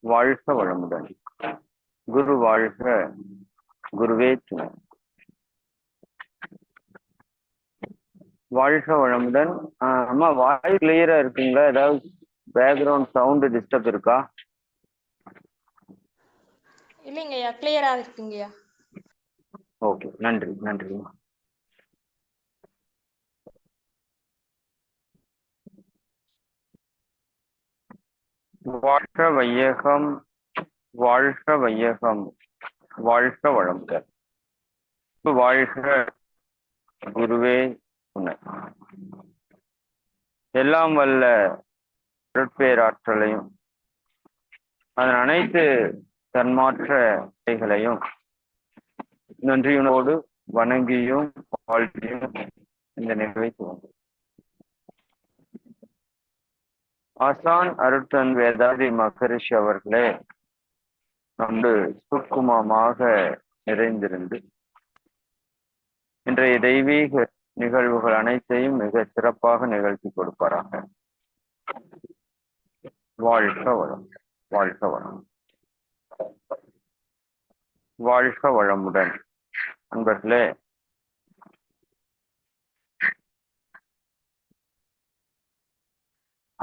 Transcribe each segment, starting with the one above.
வாழ்க வளமுடன். குரு வாழ்க குருவே துணை. வாழ்க வளமுடன். அம்மா வாய் கிளியரா இருக்குங்களா? ஏதாவது பேக்ரவுண்ட் சவுண்ட் டிஸ்டர்ப் இருக்கா? இல்லைங்கய்யா கிளியரா இருக்குங்கய்யா. ஓகே நன்றி நன்றிம்மா வாழ்க வையகம் வாழ்க வையகம் வாழ்க வளமுடன் வாழ்க குருவே துணை எல்லாம் வல்ல அருட்பேராற்றலையும் அதன் அனைத்து தன்மாற்ற செயல்களையும் நன்றியுனோடு வணங்கியும் வாழ்த்தியும் இந்த நிகழ்வை துவங்கும் ஆசான் அருட்தன் வேதாதி மகரிஷி அவர்களே நம்மு சுக்குமமாக நிறைந்திருந்து இன்றைய தெய்வீக நிகழ்வுகள் அனைத்தையும் மிக சிறப்பாக நிகழ்த்தி கொடுப்பாராக. வாழ்க வளம் வாழ்க வளம். வாழ்க வளமுடன். அன்பர்களே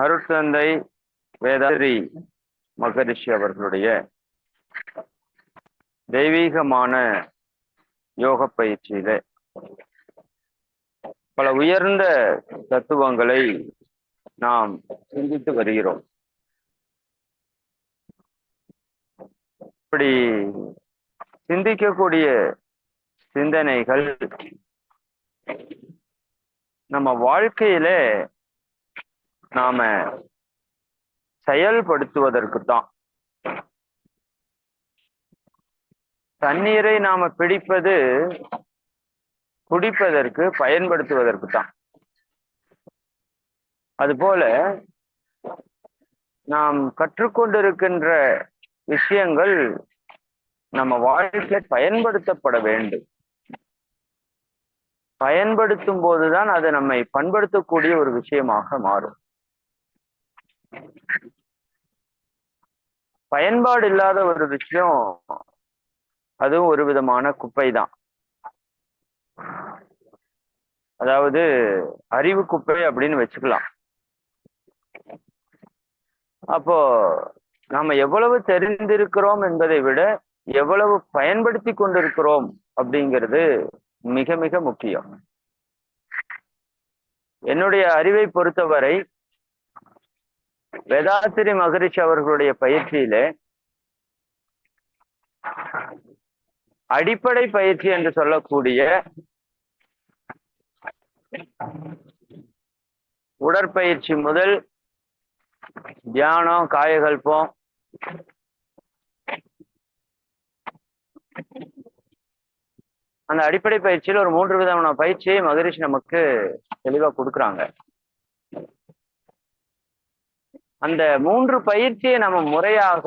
அருட்தந்தை வேதாரி மகரிஷி அவர்களுடைய தெய்வீகமான யோக பயிற்சியில பல உயர்ந்த தத்துவங்களை நாம் சிந்தித்து வருகிறோம். இப்படி சிந்திக்கக்கூடிய சிந்தனைகள் நம்ம வாழ்க்கையில நாம செயல்படுத்துவதற்கு தான் தண்ணீரை நாம பிடிப்பது குடிப்பதற்கு பயன்படுத்துவதற்கு தான் அதுபோல நாம் கற்றுக்கொண்டிருக்கின்ற விஷயங்கள் நம்ம வாழ்க்கையில பயன்படுத்தப்பட வேண்டும். பயன்படுத்தும் போதுதான் அது நம்மை பண்படுத்தக்கூடிய ஒரு விஷயமாக மாறும். பயன்பாடு இல்லாத ஒரு விஷயம் அதுவும் ஒரு விதமான குப்பை தான் அதாவது அறிவு குப்பை அப்படின்னு வச்சுக்கலாம். அப்போ நாம எவ்வளவு தெரிந்திருக்கிறோம் என்பதை விட எவ்வளவு பயன்படுத்தி கொண்டிருக்கிறோம் அப்படிங்கிறது மிக மிக முக்கியம். என்னுடைய அறிவை பொறுத்தவரை வேதாத்திரி மகரிஷி அவர்களுடைய பயிற்சியிலே அடிப்படை பயிற்சி என்று சொல்லக்கூடிய உடற்பயிற்சி முதல் தியானம் காயகல்பம் அந்த அடிப்படை பயிற்சியில் ஒரு மூன்று விதமான பயிற்சியை மகரிஷி நமக்கு தெளிவா கொடுக்குறாங்க. அந்த மூன்று பயிற்சியை நம்ம முறையாக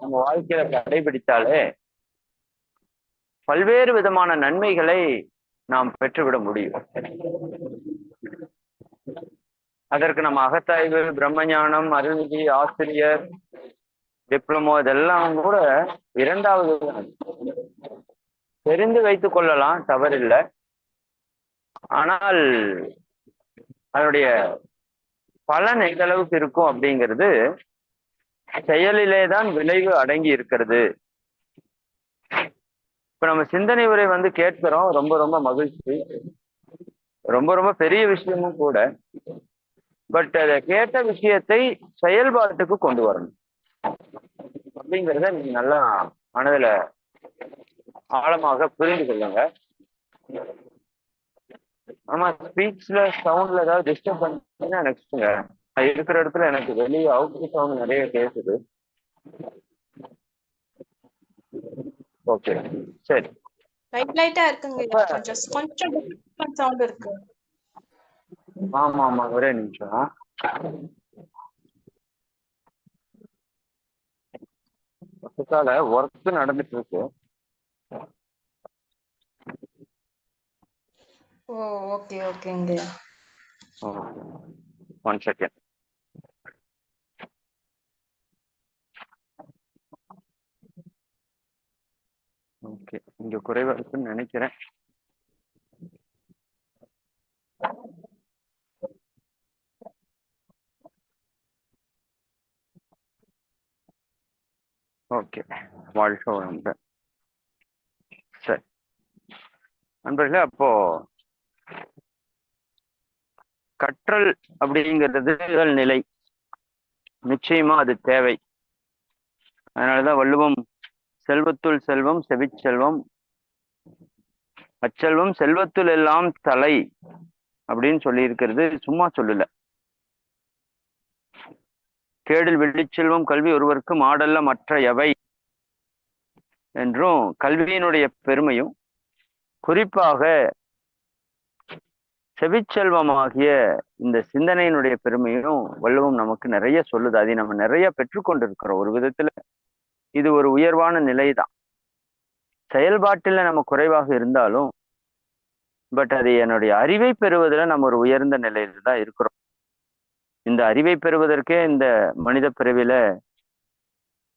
நம்ம வாழ்க்கையில கடைபிடித்தாலே பல்வேறு விதமான நன்மைகளை நாம் பெற்றுவிட முடியும். அதற்கு நம்ம அகத்தாய்வு பிரம்மஞானம் அருள்விதி ஆசிரியர் டிப்ளமோ இதெல்லாம் கூட இரண்டாவது தெரிந்து வைத்துக் கொள்ளலாம் தவறில்லை. ஆனால் அதனுடைய பலன் எந்த அளவுக்கு இருக்கும் அப்படிங்கிறது செயலிலே தான் விளைவு அடங்கி இருக்கிறது. இப்ப நம்ம சிந்தனை உரை வந்து கேட்கிறோம். ரொம்ப ரொம்ப மகிழ்ச்சி. ரொம்ப ரொம்ப பெரிய விஷயமும் கூட. பட் அதை கேட்ட விஷயத்தை செயல்பாட்டுக்கு கொண்டு வரணும். அப்படிங்கிறத நீங்க நல்லா மனதில் ஆழமாக புரிந்து கொள்ளுங்க. ஆமா ஸ்பீச்ல சவுண்ட்ல ஏதாவது டிஸ்டர்ப் பண்ணீங்கன்னா நெக்ஸ்ட்டுங்க நான் இருக்கிற இடத்துல எனக்கு வெளியே அவுட் சவுண்ட் நிறைய கேக்குது. ஓகே சரி. லைட் லைட்டா இருக்குங்கய்யா கொஞ்சம் கொஞ்சம் சவுண்ட் இருக்கு. ஆமா ஆமா ஒரே நிமிஷம். ஒர்க் நடந்துட்டு இருக்கு. ஓ ஓகே ஓகேங்க. One second okay. இங்க குறைவா இருக்குன்னு நினைக்கிறேன். ஓகே. வாழ்க்கை சரி. நண்பர்களே அப்போ கற்றல் அப்படிங்கிறது நிலை. நிச்சயமா அது தேவை. அதனாலதான் வள்ளுவம் செல்வத்துள் செல்வம் செவிச்செல்வம் அச்செல்வம் செல்வத்துள் எல்லாம் தலை அப்படின்னு சொல்லி இருக்கிறது சும்மா சொல்லல. கேடில் வெள்ளிச்செல்வம் கல்வி ஒருவருக்கு மாடல்ல மற்ற எவை என்றும் கல்வியினுடைய பெருமையும் குறிப்பாக செவிச்செல்வமாகிய இந்த சிந்தனையினுடைய பெருமையும் வள்ளுவம் நமக்கு நிறைய சொல்லுது. அதை நம்ம நிறைய பெற்றுக்கொண்டிருக்கிறோம். ஒரு விதத்துல இது ஒரு உயர்வான நிலைதான். செயல்பாட்டில் நம்ம குறைவாக இருந்தாலும் பட் அது என்னுடைய அறிவை பெறுவதில் நம்ம ஒரு உயர்ந்த நிலையில தான் இருக்கிறோம். இந்த அறிவை பெறுவதற்கே இந்த மனித பிறவில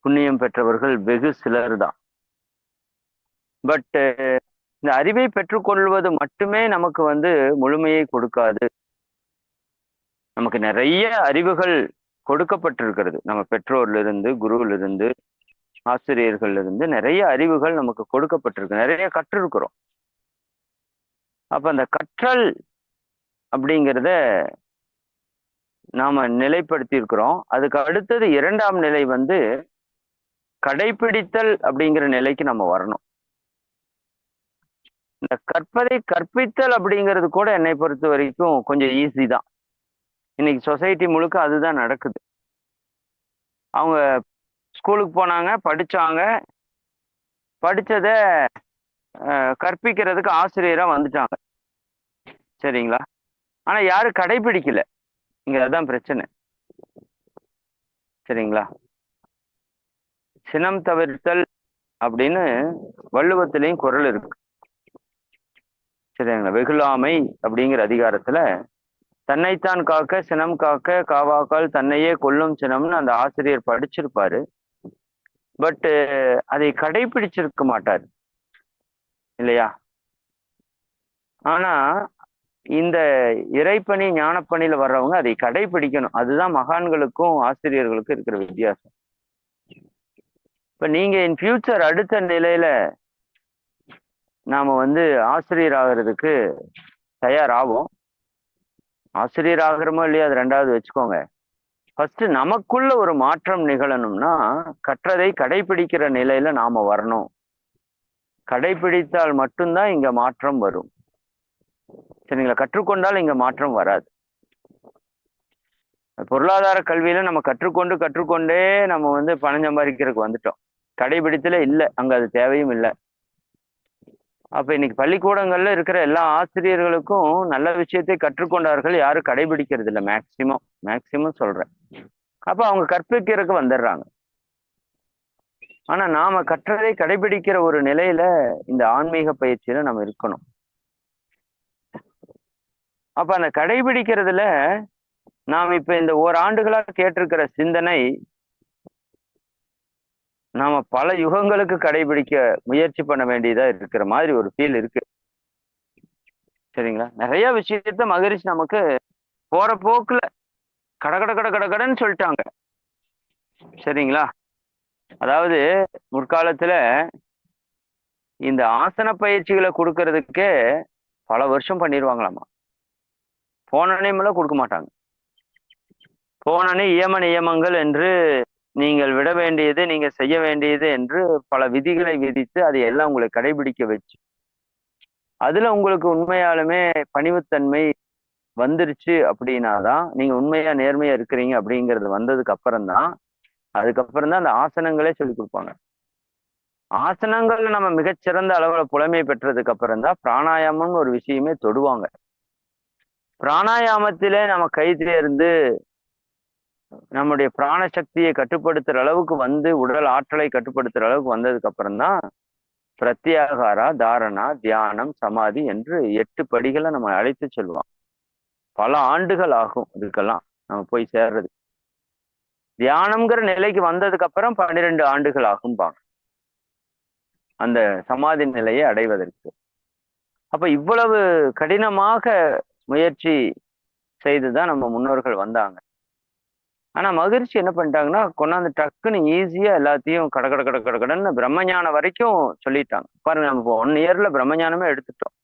புண்ணியம் பெற்றவர்கள் வெகு சிலர் தான் பட்டு இந்த அறிவை பெற்றுக்கொள்வது மட்டுமே நமக்கு வந்து முழுமையை கொடுக்காது. நமக்கு நிறைய அறிவுகள் கொடுக்கப்பட்டிருக்கிறது. நம்ம பெற்றோர்ல இருந்து குருவில இருந்து ஆசிரியர்கள்ல இருந்து நிறைய அறிவுகள் நமக்கு கொடுக்கப்பட்டிருக்கு. நிறைய கற்றிருக்கிறோம். அப்ப அந்த கற்றல் அப்படிங்கிறத நாம நிலைப்படுத்தி இருக்கிறோம் அதுக்கு அடுத்தது இரண்டாம் நிலை வந்து கடைபிடித்தல் அப்படிங்கிற நிலைக்கு நம்ம வரணும். இந்த கற்பதை கற்பித்தல் அப்படிங்கிறது கூட என்னை பொறுத்த வரைக்கும் கொஞ்சம் ஈஸி தான். இன்னைக்கு சொசைட்டி முழுக்க அதுதான் நடக்குது. அவங்க ஸ்கூலுக்கு போனாங்க படித்தாங்க படித்ததை கற்பிக்கிறதுக்கு ஆசிரியராக வந்துட்டாங்க. சரிங்களா? ஆனால் யாரும் கடைபிடிக்கல. இங்கே அதுதான் பிரச்சனை. சரிங்களா? சினம் தவிர்த்தல் அப்படின்னு வள்ளுவத்திலையும் குரல் இருக்கு. சரிங்களா வெகுளாமை அப்படிங்கிற அதிகாரத்துல தன்னைத்தான் காக்க சினம் காக்க காவாக்கால் தன்னையே கொல்லும் சினம்னு அந்த ஆசிரியர் படிச்சிருப்பாரு. பட்டு அதை கடைபிடிச்சிருக்க மாட்டார். இல்லையா? ஆனா இந்த இறைப்பணி ஞானப்பணியில வர்றவங்க அதை கடைபிடிக்கணும். அதுதான் மகான்களுக்கும் ஆசிரியர்களுக்கும் இருக்கிற வித்தியாசம். இப்ப நீங்க இன் ஃபியூச்சர் அடுத்த நிலையில நாம வந்து ஆசிரியர் ஆகிறதுக்கு தயாராகும் ஆசிரியர் ஆகிறோமோ இல்லையா அது ரெண்டாவது வச்சுக்கோங்க. ஃபர்ஸ்ட் நமக்குள்ள ஒரு மாற்றம் நிகழணும்னா கற்றதை கடைபிடிக்கிற நிலையில நாம வரணும். கடைபிடித்தால் மட்டும்தான் இங்க மாற்றம் வரும். சரிங்களா? கற்றுக்கொண்டால் இங்க மாற்றம் வராது. பொருளாதார கல்வியில நம்ம கற்றுக்கொண்டு கற்றுக்கொண்டே நம்ம வந்து பணம் சம்பாதிக்கிறதுக்கு வந்துட்டோம். கடைபிடித்தல இல்லை. அங்க அது தேவையும் இல்லை. அப்ப இன்னைக்கு பள்ளிக்கூடங்கள்ல இருக்கிற எல்லா ஆசிரியர்களுக்கும் நல்ல விஷயத்தை கற்றுக்கொண்டார்கள் யாரும் கடைபிடிக்கிறது இல்லை. மேக்சிமம் மேக்சிமம் சொல்றேன். அப்ப அவங்க கற்பிக்கிறதுக்கு வந்துடுறாங்க. ஆனா நாம கற்றதை கடைபிடிக்கிற ஒரு நிலையில இந்த ஆன்மீக பயிற்சியில நம்ம இருக்கணும். அப்ப அந்த கடைபிடிக்கிறதுல நாம் இப்ப இந்த ஓராண்டுகளா கேட்டிருக்கிற சிந்தனை நாம பல யுகங்களுக்கு கடைபிடிக்க முயற்சி பண்ண வேண்டியதா இருக்கிற மாதிரி ஒரு ஃபீல் இருக்கு. சரிங்களா? நிறைய விஷயத்த மகரிஷி நமக்கு போற போக்குல கட கட கட கட கடன்னு சொல்லிட்டாங்க. சரிங்களா? அதாவது முற்காலத்துல இந்த ஆசன பயிற்சிகளை கொடுக்கறதுக்கே பல வருஷம் பண்ணிடுவாங்களாமா போன கொடுக்க மாட்டாங்க. போனனே இயம நியமங்கள் என்று நீங்கள் விட வேண்டியது நீங்கள் செய்ய வேண்டியது என்று பல விதிகளை விதித்து அதை எல்லாம் உங்களை கடைபிடிக்க வச்சு. அதுல உங்களுக்கு உண்மையாலுமே பணிவுத்தன்மை வந்துருச்சு அப்படின்னா தான் நீங்க உண்மையா நேர்மையா இருக்கிறீங்க அப்படிங்கிறது வந்ததுக்கு அப்புறம் தான் அதுக்கப்புறம் தான் அந்த ஆசனங்களே சொல்லி கொடுப்பாங்க. ஆசனங்கள் நம்ம மிகச்சிறந்த அளவுல புலமை பெற்றதுக்கு அப்புறம் தான் பிராணாயாமம்னு ஒரு விஷயமே தொடுவாங்க. பிராணாயாமத்திலே நம்ம கை தேர்ந்து நம்முடைய பிராண சக்தியை கட்டுப்படுத்துற அளவுக்கு வந்து உடல் ஆற்றலை கட்டுப்படுத்துற அளவுக்கு வந்ததுக்கு அப்புறம் தான் பிரத்யாகாரா தாரணா தியானம் சமாதி என்று எட்டு படிகளை நம்ம அழைத்து செல்வோம். பல ஆண்டுகள் ஆகும் இதுக்கெல்லாம் நம்ம போய் சேர்றது தியானம்ங்கிற நிலைக்கு வந்ததுக்கு அப்புறம் பன்னிரெண்டு ஆண்டுகள் ஆகும்பாங்க. அந்த சமாதி நிலையை அடைவதற்கு. அப்ப இவ்வளவு கடினமாக முயற்சி செய்துதான் நம்ம முன்னோர்கள் வந்தாங்க. ஆனா மகிழ்ச்சி என்ன பண்ணிட்டாங்கன்னா கொண்டாந்து டக்குன்னு ஈஸியா எல்லாத்தையும் கட கட கட கட கடன்னு பிரம்மஞானம் வரைக்கும் சொல்லிட்டாங்க. பாருங்க நம்ம ஒன் இயர்ல பிரம்மஞானமே எடுத்துட்டோம்.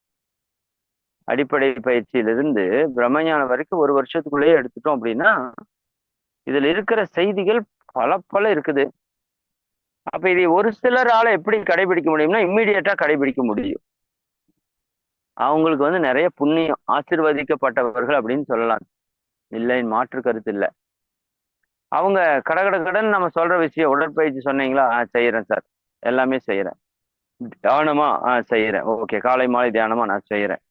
அடிப்படை பயிற்சியிலிருந்து பிரம்மஞானம் வரைக்கும் ஒரு வருஷத்துக்குள்ளேயே எடுத்துட்டோம் அப்படின்னா இதுல இருக்கிற செய்திகள் பல பல இருக்குது. அப்ப இதை ஒரு சிலரால எப்படி கடைபிடிக்க முடியும்னா இம்மிடியட்டா கடைபிடிக்க முடியும். அவங்களுக்கு வந்து நிறைய புண்ணியம் ஆசிர்வதிக்கப்பட்டவர்கள் அப்படின்னு சொல்லலாம். இல்லை மாற்று கருத்து இல்லை. அவங்க கட கட கடன் நம்ம சொல்ற விஷயம் உடற்பயிற்சி சொன்னீங்களா? ஆ செய்யறேன் சார். எல்லாமே செய்யறேன் தியானமா? ஆ செய்யறேன் ஓகே காலை மாலை தியானமா நான் செய்யறேன்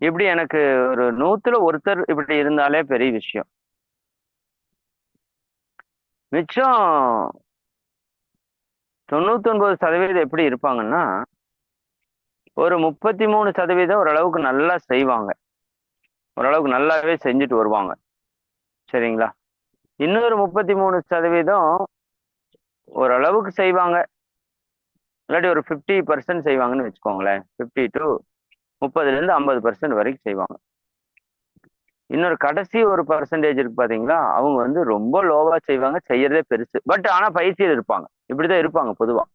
இப்படி எனக்கு ஒரு நூத்துல ஒருத்தர் இப்படி இருந்தாலே பெரிய விஷயம். மிச்சம் தொண்ணூத்தி ஒன்பது சதவீதம் எப்படி இருப்பாங்கன்னா ஒரு முப்பத்தி மூணு சதவீதம் ஓரளவுக்கு நல்லா செய்வாங்க. ஓரளவுக்கு நல்லாவே செஞ்சுட்டு வருவாங்க. சரிங்களா? இன்னொரு முப்பத்தி மூணு சதவீதம் ஓரளவுக்கு செய்வாங்க. இல்லாட்டி ஒரு ஃபிஃப்டி பர்சன்ட் செய்வாங்கன்னு வச்சுக்கோங்களேன். ஃபிஃப்டி டு முப்பதுலேருந்து ஐம்பது பர்சன்ட் வரைக்கும் செய்வாங்க. இன்னொரு கடைசி ஒரு பர்சன்டேஜ் இருக்கு பார்த்தீங்களா அவங்க வந்து ரொம்ப லோவாக செய்வாங்க செய்யறதே பெருசு. பட் ஆனால் பயிற்சியில் இருப்பாங்க. இப்படிதான் இருப்பாங்க பொதுவாக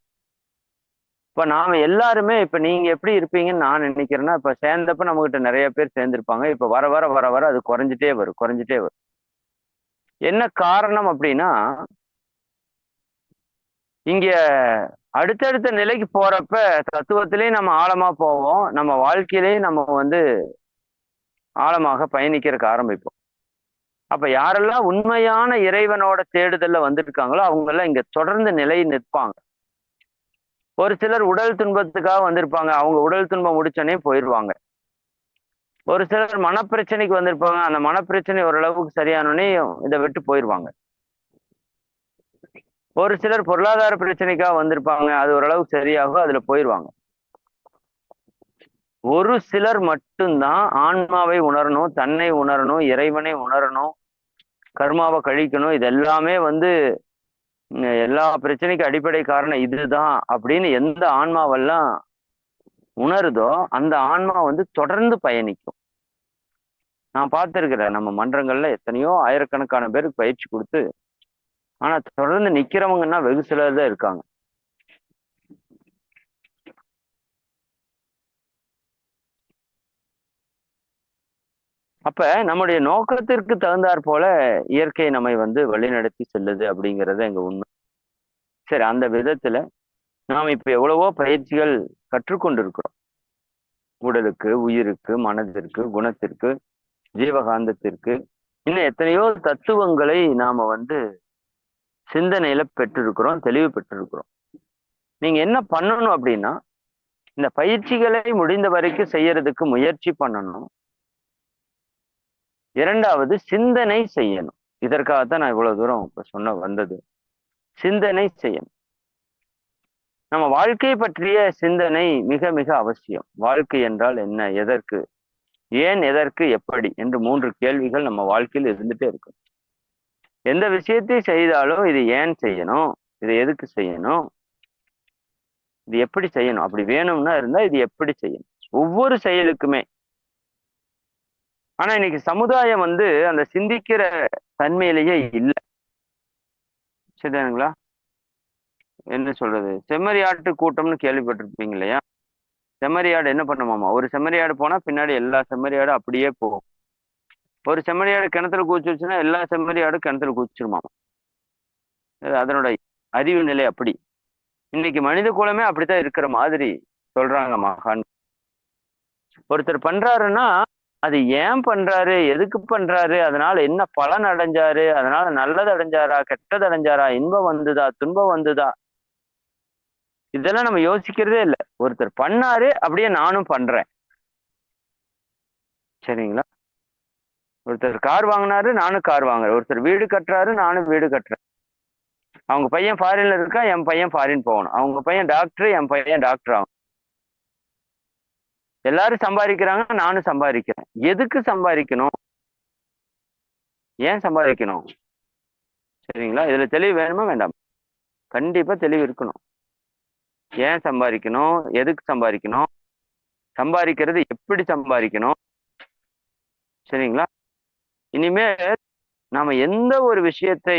இப்போ நாம் எல்லாருமே இப்போ நீங்கள் எப்படி இருப்பீங்கன்னு நான் நினைக்கிறேன்னா இப்போ சேர்ந்தப்ப நம்மகிட்ட நிறைய பேர் சேர்ந்துருப்பாங்க. இப்போ வர வர வர வர அது குறைஞ்சிட்டே வரும் குறைஞ்சிட்டே வரும். என்ன காரணம் அப்படின்னா இங்க அடுத்தடுத்த நிலைக்கு போறப்ப தத்துவத்திலையும் நம்ம ஆழமா போவோம். நம்ம வாழ்க்கையிலையும் நம்ம வந்து ஆழமாக பயணிக்கிறதுக்கு ஆரம்பிப்போம். அப்ப யாரெல்லாம் உண்மையான இறைவனோட தேடுதல்ல வந்திருக்காங்களோ அவங்க எல்லாம் இங்க தொடர்ந்து நிலை நிற்பாங்க. ஒரு சிலர் உடல் துன்பத்துக்காக வந்திருப்பாங்க. அவங்க உடல் துன்பம் முடிச்சோடனே போயிடுவாங்க ஒரு சிலர் மனப்பிரச்சனைக்கு வந்திருப்பாங்க. அந்த மனப்பிரச்சனை ஓரளவுக்கு சரியானோடனே இதை விட்டு போயிடுவாங்க. ஒரு சிலர் பொருளாதார பிரச்சனைக்காக வந்திருப்பாங்க. அது ஓரளவுக்கு சரியாகும் அதுல போயிடுவாங்க. ஒரு சிலர் மட்டும்தான் ஆன்மாவை உணரணும் தன்னை உணரணும் இறைவனை உணரணும் கர்மாவை கழிக்கணும். இது எல்லாமே வந்து எல்லா பிரச்சனைக்கும் அடிப்படை காரணம் இதுதான் அப்படின்னு எந்த ஆன்மாவெல்லாம் உணருதோ அந்த ஆன்மா வந்து தொடர்ந்து பயணிக்கும். நான் பார்த்துருக்கிறேன். நம்ம மன்றங்கள்ல எத்தனையோ ஆயிரக்கணக்கான பேருக்கு பயிற்சி கொடுத்து ஆனா தொடர்ந்து நிக்கிறவங்கன்னா வெகு சிலர் தான் இருக்காங்க. அப்ப நம்முடைய நோக்கத்திற்கு தகுந்தாற் போல இயற்கை நம்மை வந்து வழிநடத்தி செல்லுது அப்படிங்கிறது எங்க உண்மை. சரி அந்த விதத்துல நாம் இப்ப எவ்வளவோ பயிற்சிகள் கற்றுக்கொண்டிருக்கிறோம். உடலுக்கு உயிருக்கு மனதிற்கு குணத்திற்கு. ஜீவகாந்தத்திற்கு. இன்னும் எத்தனையோ தத்துவங்களை நாம வந்து சிந்தனையில பெற்றிருக்கிறோம் தெளிவு பெற்றிருக்கிறோம். நீங்க என்ன பண்ணணும் அப்படின்னா இந்த பயிற்சிகளை முடிந்த வரைக்கும் செய்யறதுக்கு முயற்சி பண்ணணும். இரண்டாவது சிந்தனை செய்யணும். இதற்காகத்தான் நான் இவ்வளவு தூரம் இப்ப சொன்ன வந்தது. சிந்தனை செய்யணும். நம்ம வாழ்க்கை பற்றிய சிந்தனை மிக மிக அவசியம். வாழ்க்கை என்றால் என்ன? எதற்கு? ஏன் எதற்கு எப்படி என்று மூன்று கேள்விகள் நம்ம வாழ்க்கையில் இருந்துட்டே இருக்கும். எந்த விஷயத்தை செய்தாலும் இது ஏன் செய்யணும்? இது எதுக்கு செய்யணும்? இது எப்படி செய்யணும்? அப்படி வேணும்னா இருந்தா இது எப்படி செய்யணும்? ஒவ்வொரு செயலுக்குமே. ஆனா இன்னைக்கு சமுதாயம் வந்து அந்த சிந்திக்கிற தன்மையிலேயே இல்லை. சரிதானுங்களா? என்ன சொல்றது? செம்மறியாட்டு கூட்டம்னு கேள்விப்பட்டிருப்பீங்க இல்லையா? செம்மறியாடு என்ன பண்ணுமாமா ஒரு செம்மறியாடு போனா பின்னாடி எல்லா செம்மறியாடும் அப்படியே போகும். ஒரு செம்மறியாடு கிணத்துல குதிச்சிருச்சுன்னா எல்லா செம்மறியாடும் கிணத்துல குதிச்சிருமாமா அதனோட அறிவு நிலை அப்படி. இன்னைக்கு மனித குலமே அப்படித்தான் இருக்கிற மாதிரி சொல்றாங்க மகான். ஒருத்தர் பண்றாருன்னா அது ஏன் பண்றாரு? எதுக்கு பண்றாரு? அதனால என்ன பலன் அடைஞ்சாரு? அதனால நல்லது அடைஞ்சாரா? கெட்டது அடைஞ்சாரா? இன்பம் வந்துதா? துன்பம் வந்துதா? இதெல்லாம் நம்ம யோசிக்கிறதே இல்லை. ஒருத்தர் பண்ணாரு அப்படியே நானும் பண்றேன். சரிங்களா? ஒருத்தர் கார் வாங்கினாரு நானும் கார் வாங்குறேன். ஒருத்தர் வீடு கட்டுறாரு நானும் வீடு கட்டுறேன். அவங்க பையன் ஃபாரின்ல இருக்கா என் பையன் ஃபாரின் போகணும். அவங்க பையன் டாக்டர் என் பையன் டாக்டர் ஆகும் எல்லாரும் சம்பாதிக்கிறாங்க நானும் சம்பாதிக்கிறேன். எதுக்கு சம்பாதிக்கணும்? ஏன் சம்பாதிக்கணும்? சரிங்களா? இதுல தெளிவு வேணுமா? வேண்டாம்? கண்டிப்பா தெளிவு இருக்கணும். ஏன் சம்பாதிக்கணும்? எதுக்கு சம்பாதிக்கணும்? சம்பாதிக்கிறது எப்படி சம்பாதிக்கணும்? சரிங்களா? இனிமேல் நாம எந்த ஒரு விஷயத்தை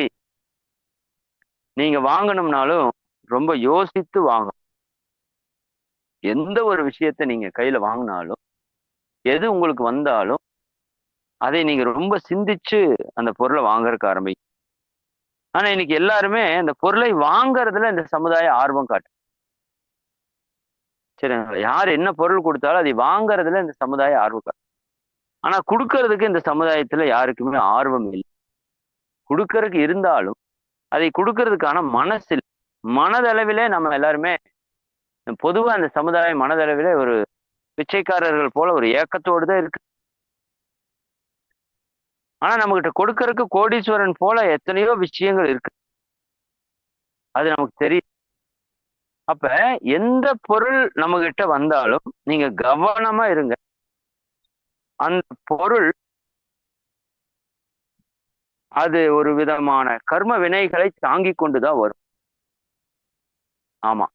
நீங்க வாங்கணும்னாலும் ரொம்ப யோசித்து வாங்கணும் எந்த ஒரு விஷயத்தை நீங்க கையில வாங்கினாலும் எது உங்களுக்கு வந்தாலும் அதை நீங்க ரொம்ப சிந்திச்சு அந்த பொருளை வாங்கறதுக்கு ஆரம்பிக்கும் ஆனா இன்னைக்கு எல்லாருமே அந்த பொருளை வாங்கறதுல இந்த சமுதாய ஆர்வம் காட்டு சரிங்களா யார் என்ன பொருள் கொடுத்தாலும் அதை வாங்குறதுல இந்த சமுதாயம் ஆர்வம் ஆனா கொடுக்கறதுக்கு இந்த சமுதாயத்துல யாருக்குமே ஆர்வம் இல்லை. கொடுக்கறதுக்கு இருந்தாலும் அதை கொடுக்கறதுக்கான மனசில் மனதளவிலே நம்ம எல்லாருமே பொதுவா அந்த சமுதாயம் மனதளவிலே ஒரு பிச்சைக்காரர்கள் போல ஒரு ஏக்கத்தோடு தான் இருக்கு. ஆனா நம்மகிட்ட கொடுக்கறதுக்கு கோடீஸ்வரன் போல எத்தனையோ விஷயங்கள் இருக்கு. அது நமக்கு தெரியும். அப்ப எந்த பொருள் நம்ம கிட்ட வந்தாலும் நீங்க கவனமா இருங்க. அந்த பொருள் அது ஒரு விதமான கர்ம வினைகளை தாங்கி கொண்டுதான் வரும். ஆமா.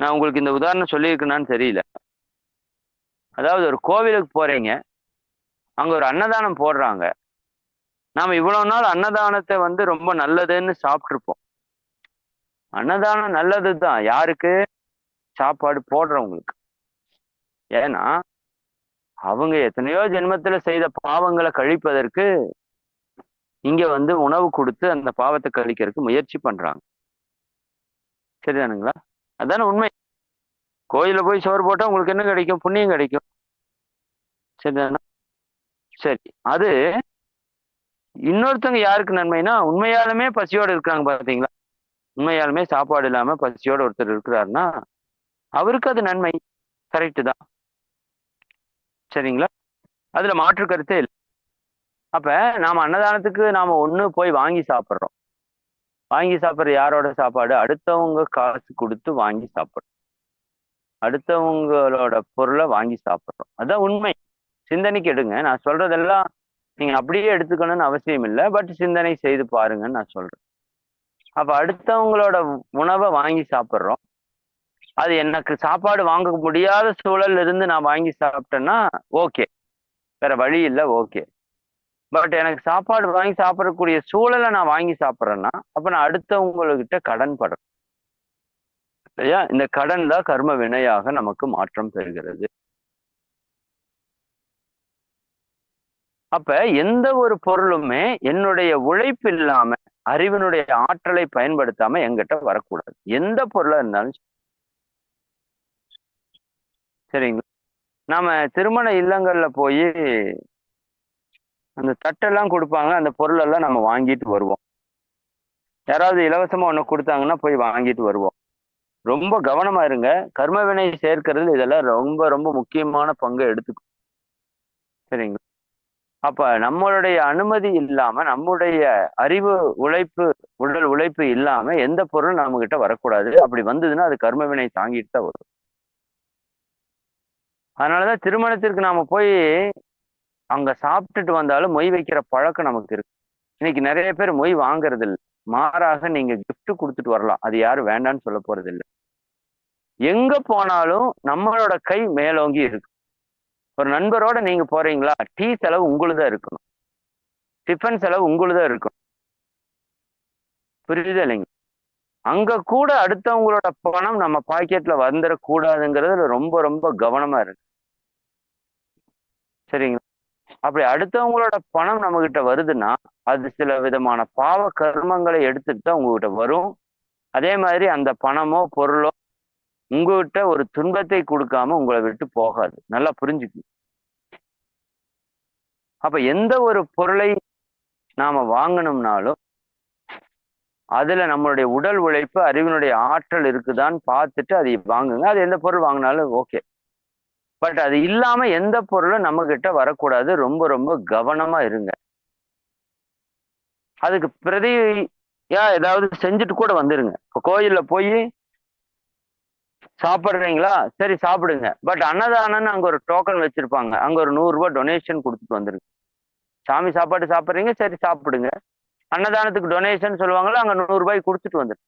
நான் உங்களுக்கு இந்த உதாரணம் சொல்லியிருக்கேனான்னு தெரியல. அதாவது ஒரு கோவிலுக்கு போறீங்க. அங்க ஒரு அன்னதானம் போடுறாங்க. நாம இவ்வளவு நாள் அன்னதானத்தை வந்து ரொம்ப நல்லதுன்னு சாப்பிட்ருப்போம் அன்னதானம் நல்லது தான் யாருக்கு? சாப்பாடு போடுறவங்களுக்கு. ஏன்னா அவங்க எத்தனையோ ஜென்மத்துல செய்த பாவங்களை கழிப்பதற்கு இங்க வந்து உணவு கொடுத்து அந்த பாவத்தை கழிக்கிறதுக்கு முயற்சி பண்றாங்க. சரிதானுங்களா? அதானே உண்மை. கோயில போய் சோறு போட்டா உங்களுக்கு என்ன கிடைக்கும்? புண்ணியம் கிடைக்கும். சரிதானா? சரி அது இன்னொருத்தவங்க யாருக்கு நன்மைனா உண்மையாலுமே பசியோட இருக்கிறாங்க பாத்தீங்களா? உண்மையாலுமே சாப்பாடு இல்லாம பசியோட ஒருத்தர் இருக்கிறாருன்னா அவருக்கு அது நன்மை. கரெக்டு தான். சரிங்களா? அதுல மாற்று கருத்தே இல்லை. அப்ப நாம அன்னதானத்துக்கு நாம ஒண்ணு போய் வாங்கி சாப்பிட்றோம். வாங்கி சாப்பிட்ற யாரோட சாப்பாடு? அடுத்தவங்க காசு கொடுத்து வாங்கி சாப்பிட்றோம். அடுத்தவங்களோட பொருளை வாங்கி சாப்பிட்றோம். அதான் உண்மை. சிந்தனைக்கு எடுங்க நான் சொல்றதெல்லாம் நீங்க அப்படியே எடுத்துக்கணும்னு அவசியம் இல்லை. பட் சிந்தனை செய்து பாருங்கன்னு நான் சொல்றேன். அப்ப அடுத்தவங்களோட உணவை வாங்கி சாப்பிட்றோம். அது எனக்கு சாப்பாடு வாங்க முடியாத சூழல்ல இருந்து நான் வாங்கி சாப்பிட்டேன்னா ஓகே. வேற வழி இல்லை ஓகே. பட் எனக்கு சாப்பாடு வாங்கி சாப்பிடக்கூடிய சூழலை நான் வாங்கி சாப்பிட்றேன்னா அப்ப நான் அடுத்தவங்ககிட்ட கடன் படுறேன். இல்லையா? இந்த கடன் தான் கர்ம வினையாக நமக்கு மாற்றம் பெறுகிறது. அப்ப எந்த ஒரு பொருளுமே என்னுடைய உழைப்பு இல்லாம அறிவினுடைய ஆற்றலை பயன்படுத்தாம எங்கிட்ட வரக்கூடாது. எந்த பொருளா இருந்தாலும் சரிங்களா? நாம திருமண இல்லங்கள்ல போய் அந்த தட்டெல்லாம் கொடுப்பாங்க. அந்த பொருளெல்லாம் நம்ம வாங்கிட்டு வருவோம். யாராவது இலவசமா ஒண்ணு கொடுத்தாங்கன்னா போய் வாங்கிட்டு வருவோம். ரொம்ப கவனமா இருங்க. கர்மவினை சேர்க்கிறது இதெல்லாம் ரொம்ப ரொம்ப முக்கியமான பங்கை எடுத்துக்கும். சரிங்களா? அப்ப நம்மளுடைய அனுமதி இல்லாம நம்முடைய அறிவு உழைப்பு உடல் உழைப்பு இல்லாம எந்த பொருளும் நம்ம கிட்ட வரக்கூடாது. அப்படி வந்ததுன்னா அது கர்மவினை தாங்கிட்டு தான் வரும். அதனாலதான் திருமணத்திற்கு நாம போய் அங்க சாப்பிட்டுட்டு வந்தாலும் மொய் வைக்கிற பழக்கம் நமக்கு இருக்கு. இன்னைக்கு நிறைய பேர் மொய் வாங்குறது இல்லை மாறாக நீங்க கிஃப்ட் கொடுத்துட்டு வரலாம். அது யாரும் வேண்டாம்னு சொல்ல போறது இல்லை எங்க போனாலும் நம்மளோட கை மேலோங்கி இருக்கு. ஒரு நண்பரோட நீங்க போறீங்களா? டீ செலவு உங்களுதான் இருக்கணும். டிஃபன் செலவு உங்களுதான் இருக்கணும். புரியுது இல்லைங்க? அங்க கூட அடுத்தவங்களோட பணம் நம்ம பாக்கெட்ல வந்துடக்கூடாதுங்கிறதுல ரொம்ப ரொம்ப கவனமா இருக்கு சரிங்களா? அப்படி அடுத்தவங்களோட பணம் நம்ம கிட்ட வருதுன்னா அது சில விதமான பாவ கர்மங்களை எடுத்துட்டு தான் உங்ககிட்ட வரும். அதே மாதிரி அந்த பணமோ பொருளோ உங்ககிட்ட ஒரு துன்பத்தை கொடுக்காம உங்களை விட்டு போகாது. நல்லா புரிஞ்சுக்கணும் அப்ப எந்த ஒரு பொருளை நாம வாங்கணும்னாலும் அதுல நம்மளுடைய உடல் உழைப்பு அறிவினுடைய ஆற்றல் இருக்குதான்னு பார்த்துட்டு அதை வாங்குங்க. அது எந்த பொருள் வாங்கினாலும் ஓகே. பட் அது இல்லாம எந்த பொருளும் நம்ம கிட்ட வரக்கூடாது. ரொம்ப ரொம்ப கவனமா இருங்க. அதுக்கு பிரதியா ஏதாவது செஞ்சுட்டு கூட வந்துருங்க. இப்போ கோயில்ல போய் சாப்பிட்றீங்களா? சரி சாப்பிடுங்க. பட் அன்னதானம்னு அங்க ஒரு டோக்கன் வச்சிருப்பாங்க. அங்க ஒரு நூறு ரூபாய் டொனேஷன் கொடுத்துட்டு வந்துருக்கு. சாமி சாப்பாடு சாப்பிட்றீங்க? சரி சாப்பிடுங்க. அன்னதானத்துக்கு டொனேஷன் சொல்லுவாங்களா அங்க நூறு ரூபாய் கொடுத்துட்டு வந்துருங்க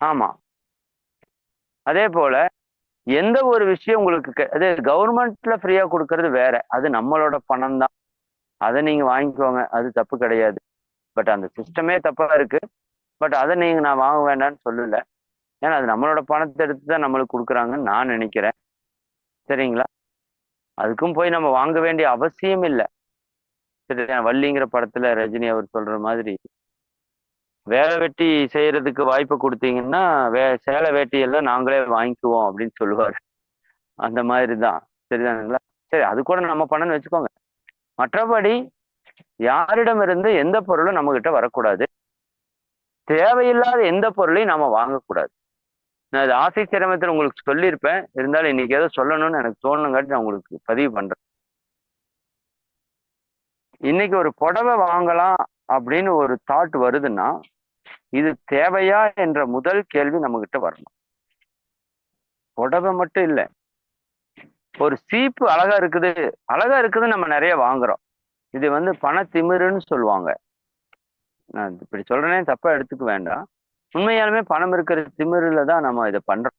ஆமா. அதே போல எந்த ஒரு விஷயம் உங்களுக்கு அது கவர்மெண்ட்ல ஃப்ரீயா கொடுக்கறது வேற. அது நம்மளோட பணம் தான் அதை நீங்க வாங்கிக்கோங்க. அது தப்பு கிடையாது. பட் அந்த சிஸ்டமே தப்பா இருக்கு. பட் அதை நீங்க நான் வாங்க வேண்டாம்னு சொல்லல. ஏன்னா அது நம்மளோட பணத்தை எடுத்து தான் நம்மளுக்கு கொடுக்குறாங்கன்னு நான் நினைக்கிறேன். சரிங்களா? அதுக்கும் போய் நம்ம வாங்க வேண்டிய அவசியம் இல்லை. சரியா? வள்ளிங்கிற படத்துல ரஜினி அவர் சொல்ற மாதிரி வேலை வெட்டி செய்யறதுக்கு வாய்ப்பு கொடுத்தீங்கன்னா வே சேலை வேட்டியெல்லாம் நாங்களே வாங்கிக்குவோம் அப்படின்னு சொல்லுவார். அந்த மாதிரி தான் சரிதானுங்களா? சரி அது கூட நம்ம பணம்னு வச்சுக்கோங்க. மற்றபடி யாரிடம் இருந்து எந்த பொருளும் நம்ம கிட்ட வரக்கூடாது. தேவையில்லாத எந்த பொருளையும் நாம வாங்கக்கூடாது. நான் இது ஆசை சிரமத்தில் உங்களுக்கு சொல்லியிருப்பேன். இருந்தாலும் இன்னைக்கு ஏதோ சொல்லணும்னு எனக்கு தோணுங்காட்டி நான் உங்களுக்கு பதிவு பண்றேன். இன்னைக்கு ஒரு புடவை வாங்கலாம் அப்படின்னு ஒரு தாட் வருதுன்னா இது தேவையா என்ற முதல் கேள்வி நம்ம கிட்ட வரணும். புடவை மட்டும் இல்லை. ஒரு சீப்பு அழகா இருக்குது. அழகா இருக்குது நம்ம நிறைய வாங்குறோம். இது வந்து பண திமிருன்னு சொல்லுவாங்க. நான் இப்படி சொல்றேனே தப்பா எடுத்துக்க வேண்டாம். உண்மையாலுமே பணம் இருக்கிற திமிரில தான் நம்ம இதை பண்றோம்.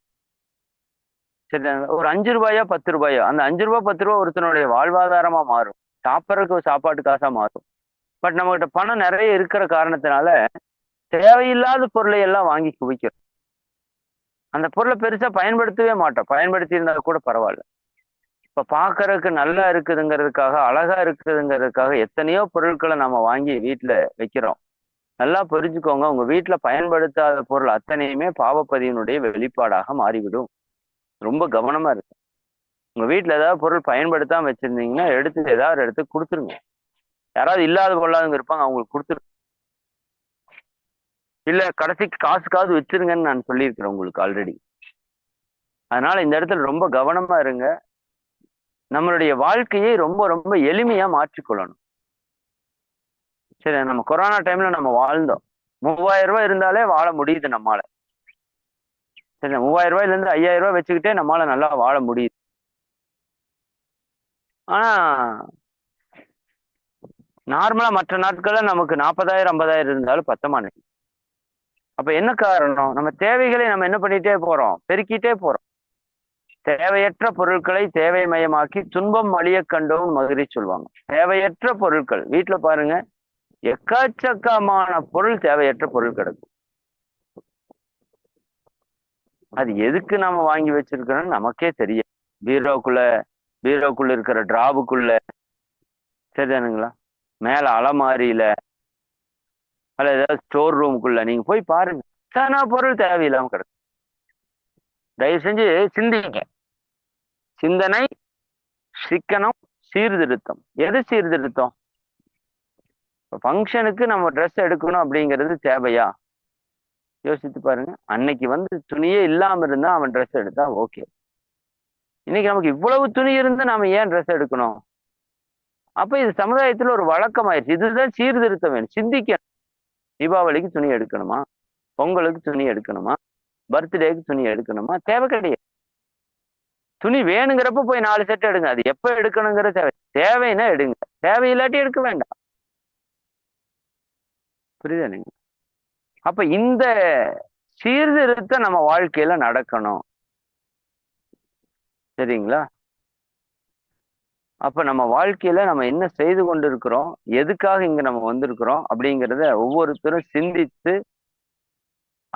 சரி ஒரு அஞ்சு ரூபாயோ பத்து ரூபாயோ அந்த அஞ்சு ரூபாய் பத்து ரூபாய் ஒருத்தனுடைய வாழ்வாதாரமா மாறும். சாப்பிட்றதுக்கு சாப்பாட்டு காசா மாறும். பட் நம்மகிட்ட பணம் நிறைய இருக்கிற காரணத்தினால தேவையில்லாத பொருளை எல்லாம் வாங்கி குவிக்கிறோம். அந்த பொருளை பெருசா பயன்படுத்தவே மாட்டோம். பயன்படுத்தி இருந்தா கூட பரவாயில்ல. இப்ப பாக்குறதுக்கு நல்லா இருக்குதுங்கிறதுக்காக அழகா இருக்குதுங்கிறதுக்காக எத்தனையோ பொருட்களை நம்ம வாங்கி வீட்டுல வைக்கிறோம். நல்லா புரிஞ்சுக்கோங்க. உங்க வீட்டுல பயன்படுத்தாத பொருள் அத்தனையுமே பாவப்பதிவினுடைய வெளிப்பாடாக மாறிவிடும். ரொம்ப கவனமா இருக்கு உங்க வீட்டுல ஏதாவது பொருள் பயன்படுத்தாம வச்சிருந்தீங்கன்னா எடுத்து ஏதாவது எடுத்து கொடுத்துருங்க. யாராவது இல்லாத பொருளாதவங்க இருப்பாங்க அவங்களுக்கு கொடுத்துரு இல்ல கடைசிக்கு காசுக்காவது வச்சிருங்கன்னு நான் சொல்லியிருக்கிறேன் உங்களுக்கு ஆல்ரெடி அதனால இந்த இடத்துல ரொம்ப கவனமா இருங்க. நம்மளுடைய வாழ்க்கையை ரொம்ப ரொம்ப எளிமையா மாற்றிக்கொள்ளணும். சரி நம்ம கொரோனா டைம்ல நம்ம வாழ்ந்தோம். மூவாயிரம் ரூபாய் இருந்தாலே வாழ முடியுது நம்மளால சரி மூவாயிரம் ரூபாயில இருந்து ஐயாயிரம் ரூபாய் வச்சுக்கிட்டே நம்மளால நல்லா வாழ முடியுது. ஆனா நார்மலா மற்ற நாட்கள்ல நமக்கு நாற்பதாயிரம் ஐம்பதாயிரம் இருந்தாலும் பத்தமானது அப்ப என்ன காரணம்? நம்ம தேவைகளை நம்ம என்ன பண்ணிட்டே போறோம்? பெருக்கிட்டே போறோம். தேவையற்ற பொருட்களை தேவை மயமாக்கி துன்பம் அழிய கண்டோம்னு மகிழ்ச்சி சொல்லுவாங்க. தேவையற்ற பொருட்கள். வீட்டுல பாருங்க எக்கச்சக்கமான பொருள் தேவையற்ற பொருள் கிடக்கும். அது எதுக்கு நாம வாங்கி வச்சிருக்கிறோம்னு நமக்கே தெரியும் பீரோக்குள்ள பீரோக்குள்ள இருக்கிற டிராவுக்குள்ள சரிதானுங்களா? மேல அலமாரியில அல்ல ஏதாவது ஸ்டோர் ரூமுக்குள்ள. நீங்க போய் பாருங்க. எத்தனை பொருள் தேவையில்லாம கிடக்கும் தயவு செஞ்சு சிந்திங்க. சிந்தனை சிக்கனம் சீர்திருத்தம். எது சீர்திருத்தம்? ஃபங்க்ஷனுக்கு நம்ம ட்ரெஸ் எடுக்கணும் அப்படிங்கிறது தேவையா? யோசித்து பாருங்க. அன்னைக்கு வந்து துணியே இல்லாம இருந்தா அவன் ட்ரெஸ் எடுத்தா ஓகே இன்னைக்கு நமக்கு இவ்வளவு துணி இருந்தால் நாம ஏன் ட்ரெஸ் எடுக்கணும்? அப்ப இது சமுதாயத்துல ஒரு வழக்கமாயிருச்சு. இதுதான் சீர்திருத்தம் வேணும். சிந்திக்கணும். தீபாவளிக்கு துணி எடுக்கணுமா? பொங்கலுக்கு துணி எடுக்கணுமா? பர்த்டேக்கு துணி எடுக்கணுமா? தேவை கிடையாது. துணி வேணுங்கிறப்ப போய் நாலு செட் எடுங்க. அது எப்ப எடுக்கணுங்கிற தேவை. தேவைன்னா எடுங்க. தேவையில்லாட்டி எடுக்க வேண்டாம். புரியுதுங்க அப்ப இந்த சீர்திருத்தம் நம்ம வாழ்க்கையில நடக்கணும். சரிங்களா? அப்ப நம்ம வாழ்க்கையில நம்ம என்ன செய்து கொண்டு இருக்கிறோம் எதுக்காக இங்க நம்ம வந்திருக்கிறோம்? அப்படிங்கிறத ஒவ்வொருத்தரும் சிந்தித்து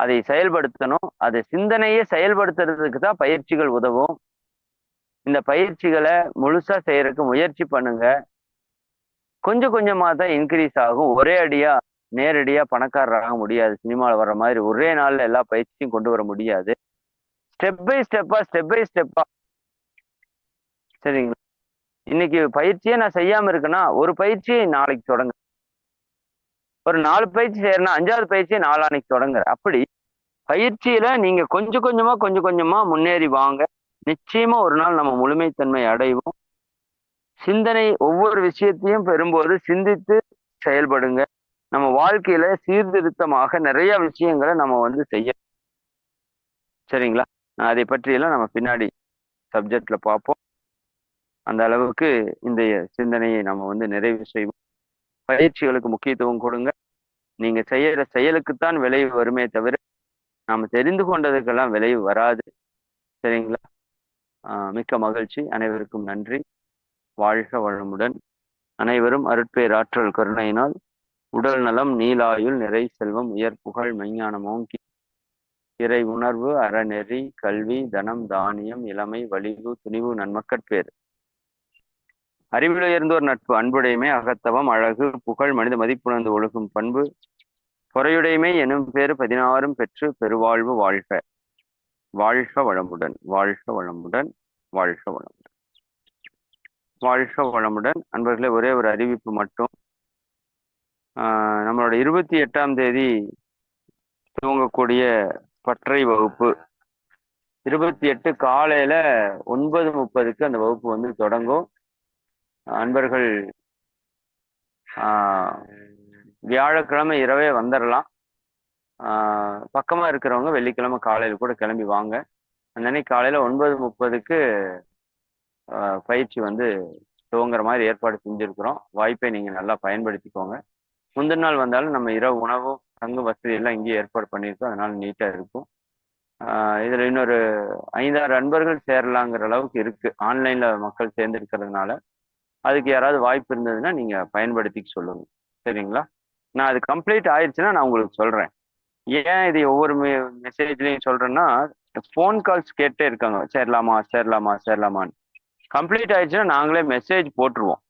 அதை செயல்படுத்தணும். அதை சிந்தனையே செயல்படுத்துறதுக்கு தான் பயிற்சிகள் உதவும். இந்த பயிற்சிகளை முழுசா செய்யறதுக்கு முயற்சி பண்ணுங்க. கொஞ்சம் கொஞ்சமா தான் இன்க்ரீஸ் ஆகும். ஒரே அடியா நேரடியா பணக்காரராக முடியாது. சினிமாவில் வர்ற மாதிரி ஒரே நாள்ல எல்லா பயிற்சியும் கொண்டு வர முடியாது. ஸ்டெப் பை ஸ்டெப்பா ஸ்டெப் பை ஸ்டெப்பா சரிங்களா? இன்னைக்கு பயிற்சியே நான் செய்யாம இருக்கேன்னா ஒரு பயிற்சியை நாளைக்கு தொடங்க ஒரு நாலு பயிற்சி செய்யறேன்னா அஞ்சாவது பயிற்சியை நாளானைக்கு தொடங்குற அப்படி பயிற்சியில நீங்க கொஞ்சம் கொஞ்சமா கொஞ்சம் கொஞ்சமா முன்னேறி வாங்க. நிச்சயமா ஒரு நாள் நம்ம முழுமைத்தன்மை அடைவோம். சிந்தனை ஒவ்வொரு விஷயத்தையும் பெறும்போது சிந்தித்து செயல்படுங்க. நம்ம வாழ்க்கையில சீர்திருத்தமாக நிறைய விஷயங்களை நம்ம வந்து செய்ய சரிங்களா? அதை பற்றியெல்லாம் நம்ம பின்னாடி சப்ஜெக்ட்ல பார்ப்போம். அந்த அளவுக்கு இந்த சிந்தனையை நம்ம வந்து நிறைவு செய்வோம். பயிற்சிகளுக்கு முக்கியத்துவம் கொடுங்க. நீங்க செய்யற செயலுக்குத்தான் விளைவு வருமே தவிர நாம் தெரிந்து கொண்டதுக்கெல்லாம் விளைவு வராது. சரிங்களா? மிக்க மகிழ்ச்சி. அனைவருக்கும் நன்றி. வாழ்க வளமுடன். அனைவரும் அருட்பேராற்றல் கருணையினால் உடல் நலம் நீலாயுள் நிறை செல்வம் உயர் புகழ் மெஞ்ஞானமும் இறை உணர்வு அறநெறி கல்வி தனம் தானியம் இளமை வலிவு துணிவு நன்மக்கட்பேர் அறிவில் உயர்ந்தோர் நட்பு அன்புடைமை அகத்தவம் அழகு புகழ் மனித மதிப்புணர்ந்து ஒழுகும் பண்பு பொறையுடைமை எனும் பேறு பதினாறும் பெற்று பெருவாழ்வு வாழ்க. வாழ்க வளமுடன் வாழ்க வளமுடன் வாழ்க வளமுடன். வாழ்க வளமுடன். அன்பர்களே ஒரே ஒரு அறிவிப்பு மட்டும். நம்மளோட இருபத்தி எட்டாம் தேதி துவங்கக்கூடிய பற்றை வகுப்பு. இருபத்தி எட்டு காலையில ஒன்பது முப்பதுக்கு அந்த வகுப்பு வந்து தொடங்கும். அன்பர்கள் வியாழக்கிழமை இரவே வந்துடலாம் பக்கமாக இருக்கிறவங்க வெள்ளிக்கிழமை காலையில் கூட கிளம்பி வாங்க. அந்த அன்னைக்கு காலையில் ஒன்பது முப்பதுக்கு பயிற்சி வந்து துவங்குற மாதிரி ஏற்பாடு செஞ்சுருக்குறோம். வாய்ப்பை நீங்கள் நல்லா பயன்படுத்திக்கோங்க. முந்தின நாள் வந்தாலும் நம்ம இரவு உணவும் தங்கு வசதி எல்லாம் இங்கேயே ஏற்பாடு பண்ணியிருக்கோம். அதனால நீட்டாக இருக்கும். இதில் இன்னொரு ஐந்தாறு அன்பர்கள் சேரலாங்கிற அளவுக்கு இருக்குது ஆன்லைனில் மக்கள் சேர்ந்துருக்கிறதுனால அதுக்கு யாராவது வாய்ப்பு இருந்ததுன்னா நீங்கள் பயன்படுத்திக்க சொல்லுங்க. சரிங்களா? நான் அது கம்ப்ளீட் ஆயிடுச்சுன்னா நான் உங்களுக்கு சொல்கிறேன் ஏன் இது ஒவ்வொரு மெ மெசேஜ்லையும் சொல்கிறேன்னா ஃபோன் கால்ஸ் கேட்டே இருக்காங்க. சேரலாமா சேரலாமா சேரலாமான்னு. கம்ப்ளீட் ஆயிடுச்சுன்னா நாங்களே மெசேஜ் போட்டுருவோம்.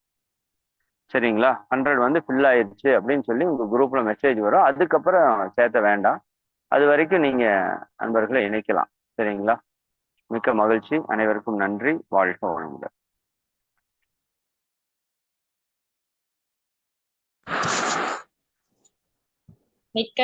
சரிங்களா? ஹண்ட்ரட் வந்து ஃபில் ஆயிடுச்சு அப்படின்னு சொல்லி உங்கள் குரூப்பில் மெசேஜ் வரும். அதுக்கப்புறம் சேர்த்த வேண்டாம். அது வரைக்கும் நீங்க நண்பர்களை இணைக்கலாம். சரிங்களா? மிக்க மகிழ்ச்சி. அனைவருக்கும் நன்றி. வாழ்க வளமுடன். மிக்க